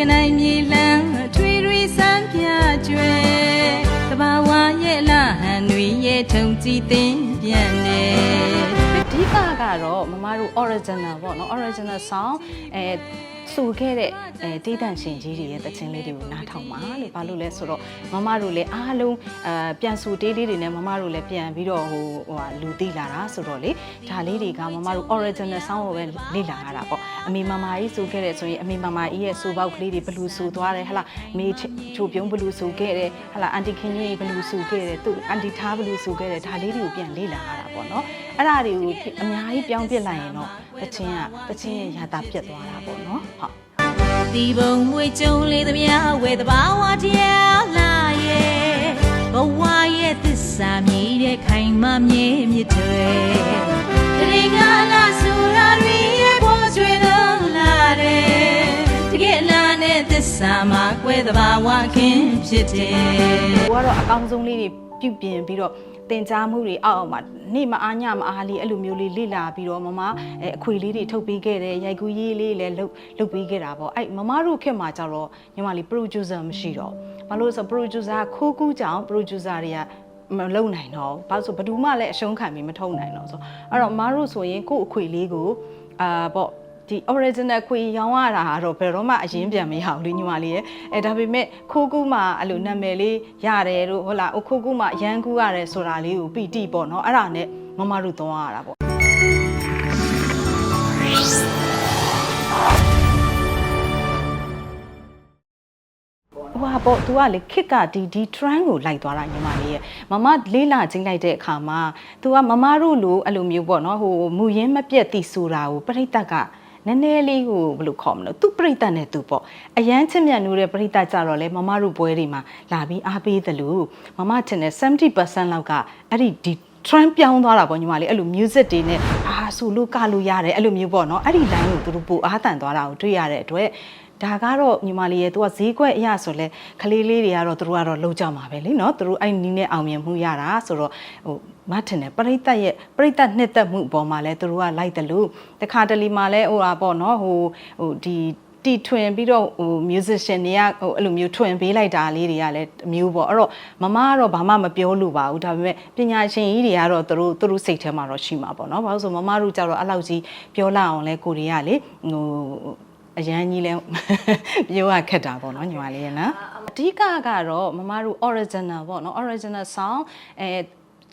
ကနိုင်မြေလန်းထွေထွေစမ်းပြကျွဲတဘာဝရဲ့လဟန်တွေရဲ့ထုံကြည်သိမ့်ပြန်နေအဓိကကတော့မမတို့ original ပေါ့နော် original song အဲ စုခဲ့တဲ့အဲတေးတန့်ရှင်ကြီးတွေရဲ့တခြင်းလေးတွေကိုနားထောင်ပါလို့ဘာလို့လဲဆိုတော့မမတို့လည်းအားလုံးအဲပြန်စုတေးလေးတွေနဲ့မမတို့လည်းပြန်ပြီးတော့ဟိုဟိုဟာလူသိလာတာဆိုတော့လေဒါလေးတွေကမမတို့ original song ကိုပဲလေ့လာရတာပေါ့အမေမမကြီးစုခဲ့တဲ့ဆိုရင်အမေမမကြီးရဲ့စူပေါက်ကလေးတွေဘယ်လူစူသွားတယ်ဟလာမေချိုပြုံးဘယ်လူစူခဲ့တယ်ဟလာအန်တီခင်ကြီးဘယ်လူစူခဲ့တယ်သူအန်တီထားဘယ်လူစူခဲ့တယ်ဒါလေးတွေကိုပြန်လေ့လာရတာ ပေါ့နော်အဲ့ဒါတွေကိုအများကြီးပြောင်းပြစ်လိုက်ရင်တော့တခြင်းကတခြင်းရဲ့ယာတာပြတ်သွားတာပေါ့နော်ဟုတ်ဒီဘုံမွေကြုံလေးသမျှဝဲတဘာဝတရားလာရဲ့ဘဝရဲ့သစ္စာမြည်တဲ့ခိုင်မမြဲမြစ်တွေတရေကလာဆူရာတွေရဲ့ပေါ်ကျွေတော့လာတယ်တကယ်လာတဲ့သစ္စာမှာကွဲတဘာဝခင်ဖြစ်တယ်ကိုကတော့အကောင်းဆုံးလေးတွေပြုပြင်ပြီးတော့ တင် जा မှုတွေအောက်အောင်မှာနေ့မအားညမအားလေးအဲ့လိုမျိုးလေးလေ့လာပြီးတော့မမအဲအခွေလေးတွေထုတ်ပေးခဲ့တယ်ရိုက်ကူးရေးလေးလည်းလုပ်လုပ်ပေးခဲ့တာပေါ့အဲ့မမတို့ခေတ်မှာကျတော့ညီမလေး producer မရှိတော့ဘာလို့လဲဆို producer ကခိုးကူးကြောင် producer တွေကမလုံနိုင်တော့ဘာလို့ဆိုဘယ်သူမှလည်းအရှုံးခံပြီးမထုတ်နိုင်တော့ဆိုအဲ့တော့မတို့ဆိုရင်ကို့အခွေလေးကိုအာပေါ့ ဒီ original ခွေရောင်းရတာကတော့ဘယ်တော့မှအရင်ပြန်မရဘူးလေညီမလေးရဲ့အဲဒါပေမဲ့ခိုးကူးမှာအဲ့လိုနာမည်လေးရတယ်တို့ဟုတ်လားခိုးကူးမှာရန်ကူးရတယ်ဆိုတာလေးကိုပီတိပေါ့နော်အဲ့ဒါနဲ့မမတို့သွားရတာပေါ့ဟိုဟာပေါ့ तू ကလေခစ်ကဒီဒီ trend ကိုလိုက်သွားတာညီမလေးရဲ့မမလေးလာချင်းလိုက်တဲ့အခါမှာ तू ကမမတို့လိုအဲ့လိုမျိုးပေါ့နော်ဟိုမူရင်းမပြတ်တီဆိုတာကိုပြိတ္တက နည်းနည်းလေးကိုဘယ်လိုခေါ်မလဲသူပြိတ္တနဲ့သူပေါ့အရန်ချစ်မြတ်နိုးတဲ့ပြိတ္တကြတော့လေမမတို့ပွဲတွေမှာလာပြီးအားပေးတယ်လို့မမထင်တယ်70%လောက်ကအဲ့ဒီဒီ trend ပြောင်းသွားတာပေါ့ညီမလေးအဲ့လို music တွေနဲ့အာဆိုလို့ကလို့ရတယ်အဲ့လိုမျိုးပေါ့နော်အဲ့ဒီ line ကိုသူတို့ပိုအားတန်သွားတာကိုတွေ့ရတဲ့အတွက် ဒါကတော့ညီမလေးရဲ့သူကဈေးကွက်အရဆိုလဲခလေးလေးတွေကတော့သူတို့ကတော့လုံကြမှာပဲလေနော်သူတို့အဲ့နီးနဲ့အောင်မြင်မှုရတာဆိုတော့ဟိုမထင်တယ်ပရိသတ်ရဲ့ပရိသတ်နှစ်သက်မှုအပေါ်မှာလဲသူတို့ကလိုက်တယ်လို့တခါတလီမှာလဲဟိုဟာပေါ့နော်ဟိုဟိုဒီတီထွင်ပြီးတော့ဟို musician တွေကဟိုအဲ့လိုမျိုးထွင်ပေးလိုက်တာလေးတွေကလည်းအမျိုးပေါ့အဲ့တော့မမကတော့ဘာမှမပြောလို့ပါဘူးဒါပေမဲ့ပညာရှင်ကြီးတွေကတော့သူတို့သူတို့စိတ်ထဲမှာတော့ရှိမှာပေါ့နော်ဘာလို့ဆိုမမတို့ကြတော့အဲ့လောက်ကြီးပြောလာအောင်လဲကိုတွေကလေဟို အရန်ကြီးလဲပြောရခက်တာပေါ့နော်ညီမလေးရနော်အဓိကကတော့မမတို့ original ပေါ့နော် original song အဲ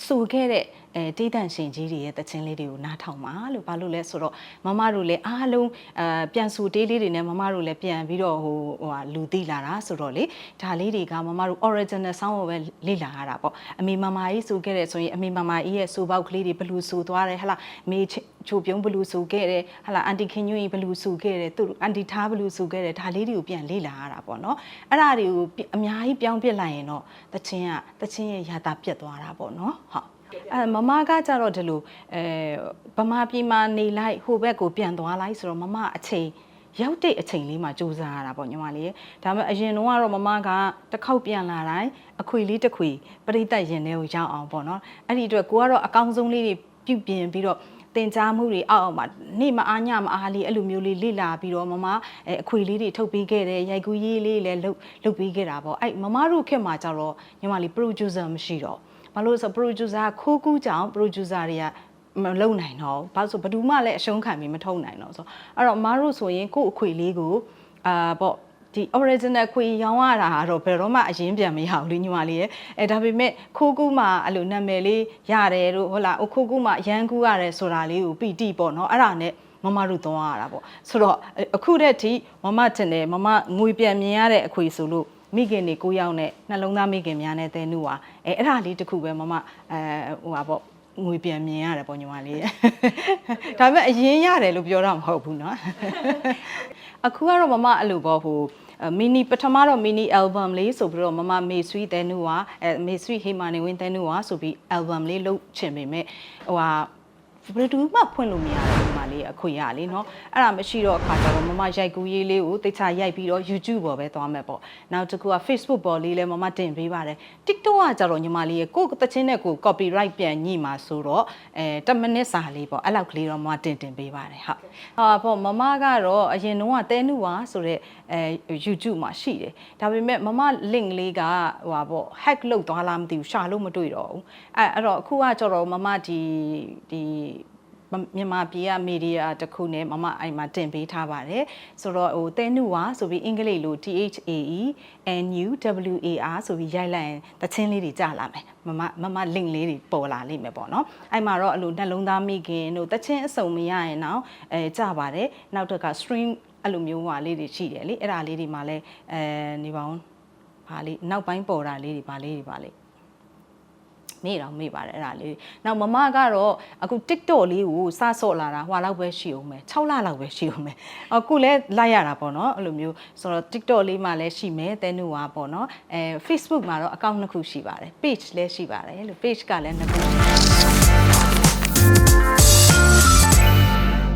စုခဲ့တဲ့အဲတေးတန့်ရှင်ကြီးတွေရဲ့တခြင်းလေးတွေကိုနားထောင်ပါလို့ဘာလို့လဲဆိုတော့မမတို့လည်းအားလုံးအဲပြန်စုတေးလေးတွေနဲ့မမတို့လည်းပြန်ပြီးတော့ဟိုဟိုဟာလူသိလာတာဆိုတော့လေဒါလေးတွေကမမတို့ original sound ကိုပဲလေ့လာရတာပေါ့အမေမမကြီးစုခဲ့တဲ့ဆိုရင်အမေမမကြီးရဲ့စူပေါက်ကလေးတွေဘယ်လူစူသွားတယ်ဟလာမေ ချိုပြုံးဘယ်လူစူခဲ့တယ်ဟလာအန်တီခင်ညွန့်ကြီးဘယ်လူစူခဲ့တယ်သူအန်တီထားဘယ်လူစူခဲ့တယ်ဒါလေးတွေကိုပြန်လေ့လာရတာပေါ့နော်အဲ့ဒါတွေကိုအများကြီးပြောင်းပြစ်လိုက်ရင်တော့တခြင်းကတခြင်းရဲ့ယာတာပြတ်သွားတာပေါ့နော်ဟုတ်အဲမမကကြတော့ဒီလိုအဲဗမာပြည်မှာနေလိုက်ဟိုဘက်ကိုပြန်သွားလိုက်ဆိုတော့မမအချိန်ရောက်တဲ့အချိန်လေးမှာစူးစမ်းရတာပေါ့ညီမလေးဒါပေမဲ့အရင်တော့ကတော့မမကတစ်ခေါက်ပြန်လာတိုင်းအခွေလေးတစ်ခွေပရိသတ်ရင်ထဲကိုရောက်အောင်ပေါ့နော်အဲ့ဒီအတွက်ကိုကတော့အကောင်းဆုံးလေးတွေပြုပြင်ပြီးတော့ တင် जा မှုတွေအောက်အောင်မှာနေ့မအားညမအားလေးအဲ့လိုမျိုးလေးလေ့လာပြီးတော့မမအဲအခွေလေးတွေထုတ်ပေးခဲ့တယ်ရိုက်ကူးရေးလေးလည်းလုပ်လုပ်ပေးခဲ့တာပေါ့အဲ့မမတို့ခေတ်မှာကျတော့ညီမလေး producer မရှိတော့ဘာလို့လဲဆို producer ကခိုးကူးကြောင် producer တွေကမလုံနိုင်တော့ဘာလို့ဆိုဘယ်သူမှလည်းအရှုံးခံပြီးမထုတ်နိုင်တော့ဆိုအဲ့တော့မတို့ဆိုရင်ကို့အခွေလေးကိုအာပေါ့ ဒီ original ခွေရောင်းရတာကတော့ဘယ်တော့မှအရင်ပြန်မရဘူးလေညီမလေးရဲ့အဲဒါပေမဲ့ခိုးကူးမှာအဲ့လိုနာမည်လေးရတယ်တို့ဟုတ်လားခိုးကူးမှာရန်ကူးရတယ်ဆိုတာလေးကိုပီတိပေါ့နော်အဲ့ဒါနဲ့မမတို့သွားရတာပေါ့ဆိုတော့အခုတည်းထိမမတင်တယ်မမငွေပြန်မြင်ရတဲ့အခွေဆိုလို့မိခင်တွေကိုယောက်နဲ့နှလုံးသားမိခင်များနဲ့တဲနုပါအဲအဲ့ဒါလေးတခုပဲမမအဲဟိုပါပေါ့ ငွေပြန်မြင်ရတယ်ပေါ့ညီမလေးရဲ့ဒါပေမဲ့အရင်ရတယ်လို့ပြောတာမဟုတ်ဘူးเนาะအခုကတော့မမအဲ့လိုပေါ့ဟိုမီနီပထမတော့မီနီ album လေးဆိုပြီးတော့မမမေဆွီတဲနူကအဲမေဆွီဟေမာနေဝင်းတဲနူကဆိုပြီး album လေးလုပ်ချင်ပေမဲ့ဟိုဟာ ဘယ်သူမှဖွင့်လို့မရဘူးမလေးအခွင့်ရလေနော်အဲ့ဒါမရှိတော့အခါကျတော့မမရိုက်ကူးရေးလေးကိုတိတ်ချရိုက်ပြီးတော့ YouTube ပေါ်ပဲသွားမယ်ပေါ့နောက်တစ်ခုက Facebook ပေါ်လေးလည်းမမတင်ပေးပါတယ် TikTok ကကျတော့ညီမလေးရဲ့ကိုယ်တချင်းနဲ့ကို copyright ပြန်ညှိမှာဆိုတော့အဲ10မိနစ်စာလေးပေါ့အဲ့လောက်ကလေးတော့မမတင်တင်ပေးပါတယ်ဟုတ်ဟာပေါ့မမကတော့အရင်တော့တဲနုဝါဆိုတော့အဲ YouTube မှာရှိတယ်ဒါပေမဲ့မမ link လေးကဟိုပေါ့ hack လုပ်သွားလားမသိဘူးရှာလို့မတွေ့တော့ဘူးအဲအဲ့တော့အခုကကျတော့မမဒီဒီ မြန်မာပြည်ကမီဒီယာတစ်ခုနဲ့မမအိမ်မှာတင်ပေးထားပါတယ်ဆိုတော့ဟိုတဲနုဝါဆိုပြီးအင်္ဂလိပ်လို THAE NUWAR ဆိုပြီးရိုက်လိုက်ရင်တချင်းလေးတွေကြာလာမယ်မမမမ link လေးတွေပေါ်လာလိမ့်မယ်ပေါ့နော်အဲ့မှာတော့အဲ့လိုနှလုံးသားမိခင်တို့တချင်းအစုံမရရင်တော့အဲကြာပါတယ်နောက်တော့က string အဲ့လိုမျိုးဟာလေးတွေရှိတယ်လေအဲ့ဒါလေးတွေမှာလဲအဲနေပါအောင်ဘာလေးနောက်ပိုင်းပေါ်တာလေးတွေဘာလေးတွေပါလေ မေ့တော့မေ့ပါတယ်အဲ့ဒါလေး။နောက်မမကတော့အခု TikTok လေးကိုစဆော့လာတာဟွာလောက်ပဲရှိအောင်မယ်6လလောက်ပဲရှိအောင်မယ်။အခုလည်းလိုက်ရတာပေါ့နော်အဲ့လိုမျိုးဆိုတော့ TikTok လေးမှာလည်းရှိမယ်တဲနုဝါပေါ့နော်။အဲ Facebook မှာတော့ account နှစ်ခုရှိပါတယ်။ page လည်းရှိပါတယ်လို့ page ကလည်းနှစ်ခုရှိပါတယ်